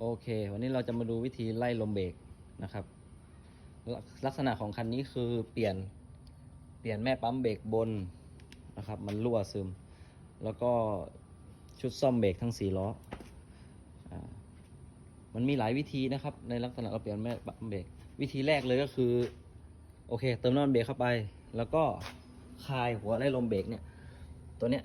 โอเค วันนี้เราจะมาดูวิธีไล่ลมเบรกนะครับ ลักษณะของคันนี้คือเปลี่ยนเปลี่ยนแม่ปั๊มเบรกบนนะครับ มันรั่วซึม แล้วก็ชุดซ่อมเบรกทั้งสี่ล้ออมันมีหลายวิธีนะครับ ในลักษณะเราเปลี่ยนแม่ปั๊มเบรกวิธีแรกเลยก็คือ โอเค เติมน้ำมันเบรกเข้าไป แล้วก็คลายหัวไล่ลมเบรกเนี่ย ตัวเนี้ย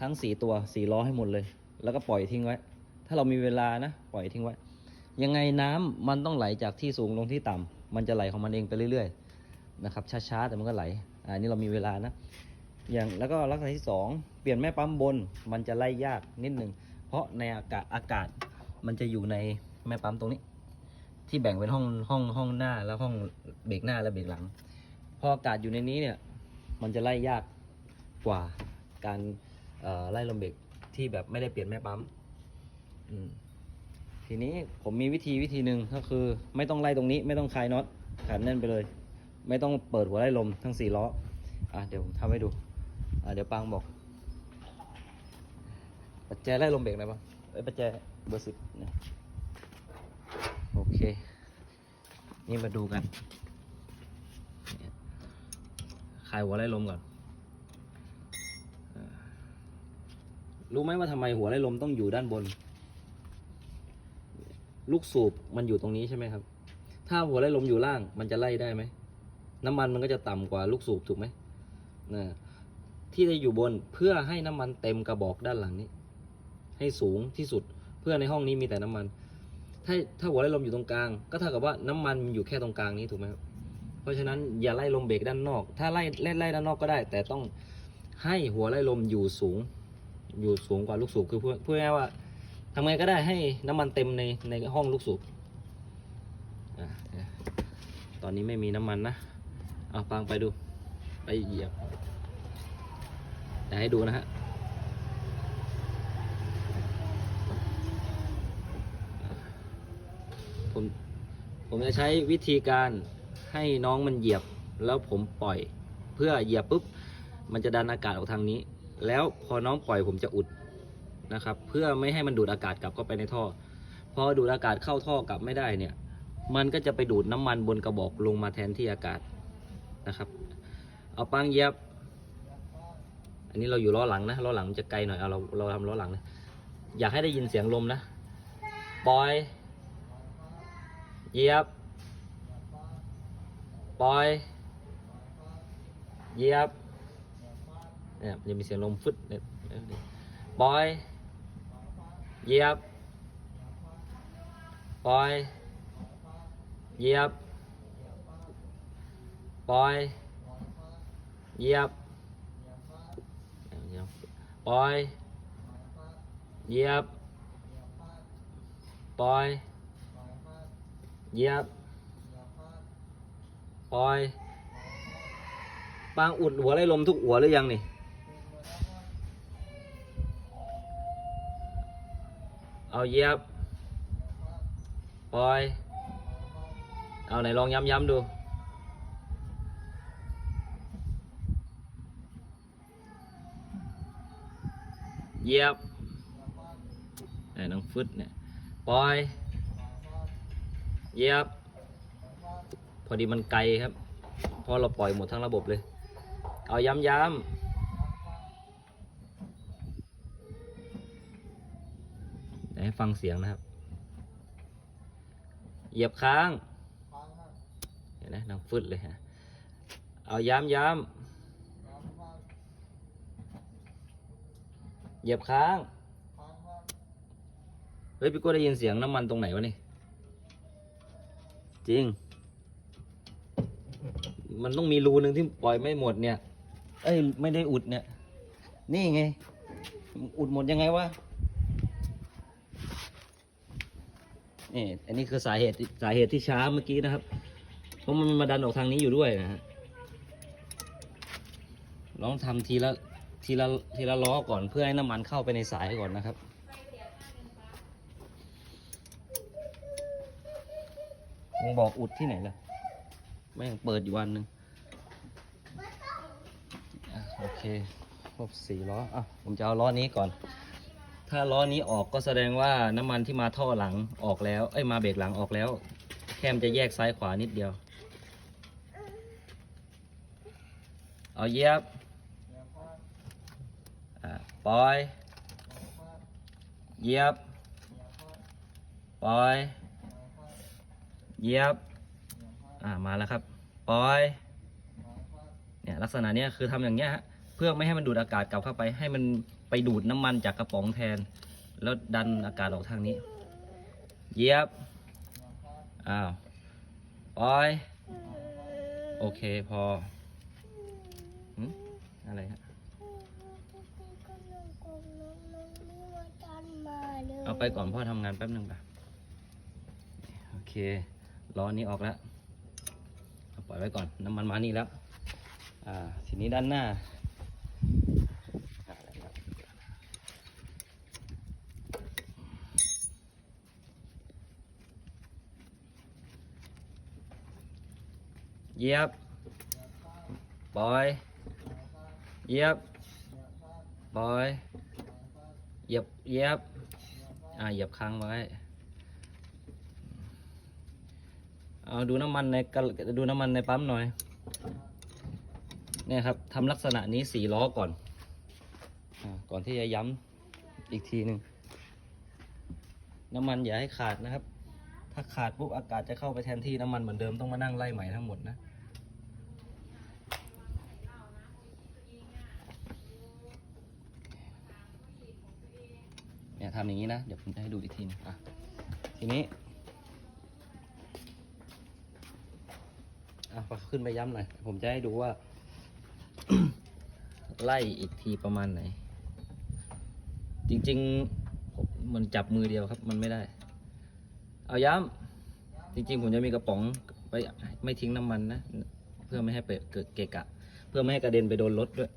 ทั้งสี่ตัวสี่ล้อให้หมดเลย แล้วก็ปล่อยทิ้งไว้ ถ้าเรามีเวลานะปล่อยทิ้งไว้ ยังไงน้ำมันต้องไหลจากที่สูงลงที่ต่ำมันจะไหลของมันเองไปเรื่อยๆนะครับช้าๆแต่มันก็ไหลอ่านี่เรามีเวลานะอย่างแล้วก็ลักษณะที่สองเปลี่ยนแม่ปั๊มบน มันจะไล่ยากนิดนึงเพราะในอากาศอากาศมันจะอยู่ในแม่ปั๊มตรงนี้ ที่แบ่งเป็นห้องห้องห้องหน้าแล้วห้องเบรกหน้าและเบรกหลังพออากาศอยู่ในนี้เนี่ยมันจะไล่ยากกว่าการไล่ลมเบรกที่แบบไม่ได้เปลี่ยนแม่ปั๊ม ทีนี้ผมมีวิธีวิธีหนึ่งก็คือ ไม่ต้องไล่ตรงนี้ ไม่ต้องคลายน็อตขันแน่นไปเลย ไม่ต้องเปิดหัวไล่ลมทั้งสี่ล้ออะเดี๋ยวผมทำให้ดูอะเดี๋ยวปังบอกปัจแจไล่ลมเบรกไหนบ้างเอ้ยปัจแจเบอร์สิบนะโอเค นี่มาดูกันคลายหัวไล่ลมก่อนรู้ไหมว่าทำไมหัวไล่ลมต้องอยู่ด้านบน ลูกสูบมันอยู่ตรงนี้ใช่ไหมครับ ถ้าหัวไล่ลมอยู่ล่างมันจะไล่ได้ไหม น้ำมันมันก็จะต่ำกว่าลูกสูบถูกไหมนะที่จะอยู่บนเพื่อให้น้ำมันเต็มกระบอกด้านหลังนี้ ให้สูงที่สุดเพื่อในห้องนี้มีแต่น้ำมัน ถ้าถ้าหัวไล่ลมอยู่ตรงกลาง ก็เท่ากับว่าน้ำมันมันอยู่แค่ตรงกลางนี้ถูกไหมครับเพราะฉะนั้นอย่าไล่ลมเบรกด้านนอก ถ้าไล่เล่นไล่ด้านนอกก็ได้ แต่ต้องให้หัวไล่ลมอยู่สูง อยู่สูงกว่าลูกสูบคือเพื่อเพื่อให้ว่า ทำไงก็ได้ให้น้ำมันเต็มในในห้องลูกสูบอตอนนี้ไม่มีน้ำมันนะ เอาปังไปดู ไปเหยียบเดี๋ยวให้ดูนะฮะ ผม ผมจะใช้วิธีการให้น้องมันเหยียบแล้วผมปล่อย เพื่อเหยียบปุ๊บ มันจะดันอากาศออกทางนี้ แล้วพอน้องปล่อยผมจะอุด นะครับ เพื่อไม่ให้มันดูดอากาศกลับเข้าไปในท่อ พอดูดอากาศเข้าท่อกลับไม่ได้เนี่ย มันก็จะไปดูดน้ำมันบนกระบอกลงมาแทนที่อากาศนะครับ เอาปังเยียบอันนี้เราอยู่ล้อหลังนะล้อหลังมันจะไกลหน่อยเอาเราเราทำล้อหลังนะอยากให้ได้ยินเสียงลมนะปล่อยเยียบปล่อยเยียบเนี่ยมันจะมีเสียงลมฟึดเนี่ยปล่อย เหยียบ ปล่อย เหยียบ ปล่อย เหยียบ ปล่อย เหยียบ ปล่อย เหยียบ ปล่อย ปางอุดหัวไล่ลมทุกหัวหรือยังนี่ เอาเหยียบ ปล่อย เอาไหนลองย้ำๆดู เหยียบไหนน้องฟึดเนี่ย ปล่อย เหยียบ พอดีมันไกลครับ เพราะเราปล่อยหมดทั้งระบบเลย เอาย้ำย้ ฟังเสียงนะครับ เหยียบค้างเห็นไหมนังฟึดเลยฮะเอาย้ำย้ำเหยียบค้างเฮ้ยพี่โก้ได้ยินเสียงน้ำมันตรงไหนวะนี่จริง มันต้องมีรูหนึ่งที่ปล่อยไม่หมดเนี่ย เอ้ย ไม่ได้อุดเนี่ย นี่ไง อุดหมดยังไงวะ นี่อันนี้คือสาเหตุสาเหตุที่ช้าเมื่อกี้นะครับ เพราะมันมาดันออกทางนี้อยู่ด้วยนะฮะลองทำทีละทีละทีละล้อก่อนเพื่อให้น้ำมันเข้าไปในสายก่อนนะครับ มึงบอกอุดที่ไหนล่ะไม่ยังเปิดอยู่วันหนึ่งโอเคครบสี่ล้ออะผมจะเอาล้อนี้ก่อน ถ้าล้อนี้ออกก็แสดงว่าน้ำมันที่มาท่อหลังออกแล้ว เอ้ยมาเบรกหลังออกแล้ว แค่มจะแยกซ้ายขวานิดเดียว เอาเยียบอ่าปล่อย เยียบ ปล่อย เยียบ อ่ามาแล้วครับ ปล่อย เนี่ยลักษณะเนี้ยคือทำอย่างเงี้ยฮะ เพื่อไม่ให้มันดูดอากาศกลับเข้าไปให้มัน ไปดูดน้ำมันจากกระป๋องแทน แล้วดันอากาศออกทางนี้เหยียบ อ้าวปล่อย โอเคพอหึอะไรฮะเอาไปก่อนพ่อทำงานแป๊บหนึ่งป่ะ โอเค ล้อนี้ออกแล้วเอาปล่อยไว้ก่อน น้ำมันมานี่แล้ว อ่า ทีนี้ด้านหน้าอ่าด้านหน้า เหยียบ ปล่อย เหยียบ ปล่อย เหยียบ เหยียบ อ่า เหยียบค้างไว้ เอาดูน้ำมันในกระดูน้ำมันในปั๊มหน่อย เนี่ยครับทำลักษณะนี้สี่ล้อก่อนอก่อนที่จะย้ำอีกทีหนึ่งน้ำมันอย่าให้ขาดนะครับ ถ้าขาดปุ๊บอากาศจะเข้าไปแทนที่น้ำมันเหมือนเดิมต้องมานั่งไล่ใหม่ทั้งหมดนะ เนี่ย ทำอย่างนี้นะ เดี๋ยวผมจะให้ดูอีกทีนึงอะทีนี้อะพอขึ้นไปย้ำหน่อย ผมจะให้ดูว่า ไล่อีกทีประมาณไหน จริงๆผมมันจับมือเดียวครับ มันไม่ได้ เอาย้ำจริง ๆ ผมจะมีกระป๋องไปไม่ทิ้งน้ำมันนะ เพื่อไม่ให้ไปเกิดเกะกะ เพื่อไม่ให้กระเด็นไปโดนรถด้วย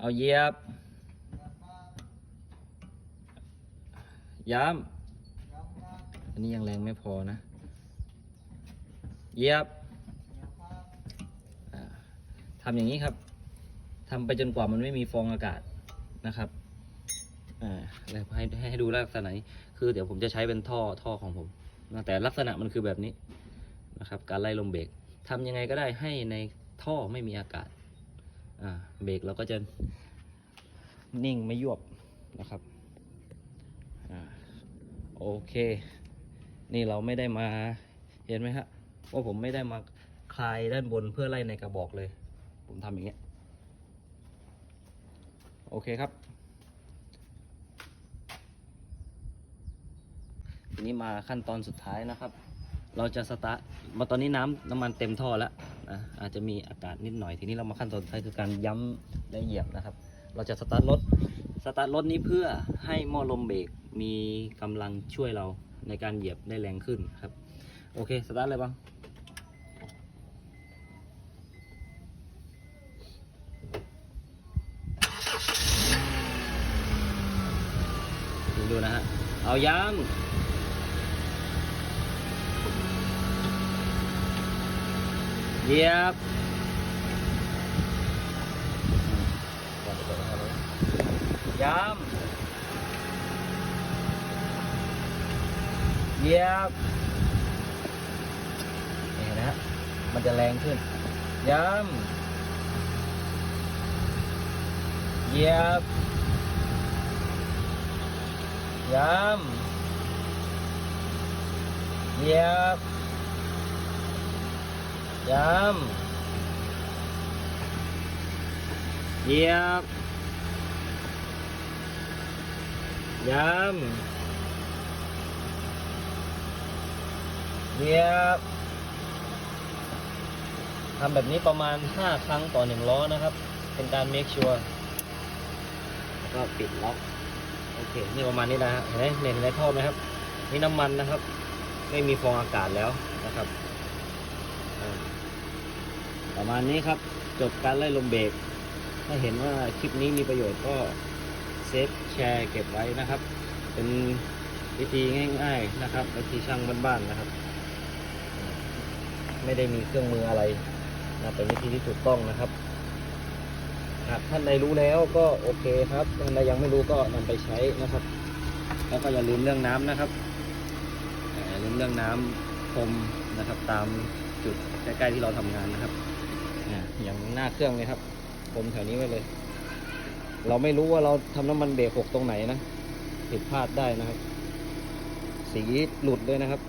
เอาเยียบ ย้ำอันนี้ยังแรงไม่พอนะเยียบทำอย่างนี้ครับทำไปจนกว่ามันไม่มีฟองอากาศนะครับอ่าแล้วให้ให้ให้ดูลักษณะนี้คือเดี๋ยวผมจะใช้เป็นท่อท่อของผมแต่ลักษณะมันคือแบบนี้นะครับ การไล่ลมเบรกทำยังไงก็ได้ให้ในท่อไม่มีอากาศอ่าเบรกเราก็จะนิ่งไม่ยวบนะครับ โอเค นี่เราไม่ได้มาเห็นไหมฮะว่าผมไม่ได้มาคลายด้านบนเพื่อไล่ในกระบอกเลย ผมทำอย่างเงี้ยโอเคครับ ทีนี้มาขั้นตอนสุดท้ายนะครับ เราจะสตาร์ทมาตอนนี้น้ำน้ำมันเต็มท่อแล้วนะอาจจะมีอากาศนิดหน่อย ทีนี้เรามาขั้นตอนสุดท้ายคือการย้ำและเหยียบนะครับ เราจะสตาร์ทรถ สตาร์ทรถนี้เพื่อให้หม้อลมเบรกมีกำลังช่วยเราในการเหยียบได้แรงขึ้นครับ โอเค สตาร์ทเลยบ้างดูดูนะฮะ เอาย้ำเหยียบ ย้ำเยียบนี่นะฮะมันจะแรงขึ้น ย้ำเยียบย้ำเยียบย้ำเห ย้ำเหยียบทำแบบนี้ประมาณ 5 ครั้งต่อ 1 ล้อนะครับ เป็นการ make sure แล้วก็ปิดล็อก โอเค นี่ประมาณนี้นะฮะเห็นไหมเห็นในท่อไหมครับ นี่น้ำมันนะครับ ไม่มีฟองอากาศแล้วนะครับ ประมาณนี้ครับ จบการไล่ลมเบรกถ้าเห็นว่าคลิปนี้มีประโยชน์ก็ ฟแชร์เก็บไว้นะครับ เป็นวิธีง่าย ๆนะครับวิธีช่างบ้านๆนะครับ ไม่ได้มีเครื่องมืออะไรนะเป็นวิธีที่ถูกต้องนะครับหากท่านใดรู้แล้วก็โอเคครับท่านใดยังไม่รู้ก็นำไปใช้นะครับ แล้วก็อย่าลืมเรื่องน้ำนะครับอย่าลืมเรื่องน้ำพรมนะครับ ตามจุดใกล้ๆที่เราทำงานนะครับอ่าอย่างหน้าเครื่องเลยครับพรมแถวนี้ไว้เลย เราไม่รู้ว่าเราทำน้ำมันเบรกหกตรงไหนนะผิดพลาดได้นะครับ สีหลุดเลยนะครับ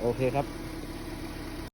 โอเคครับ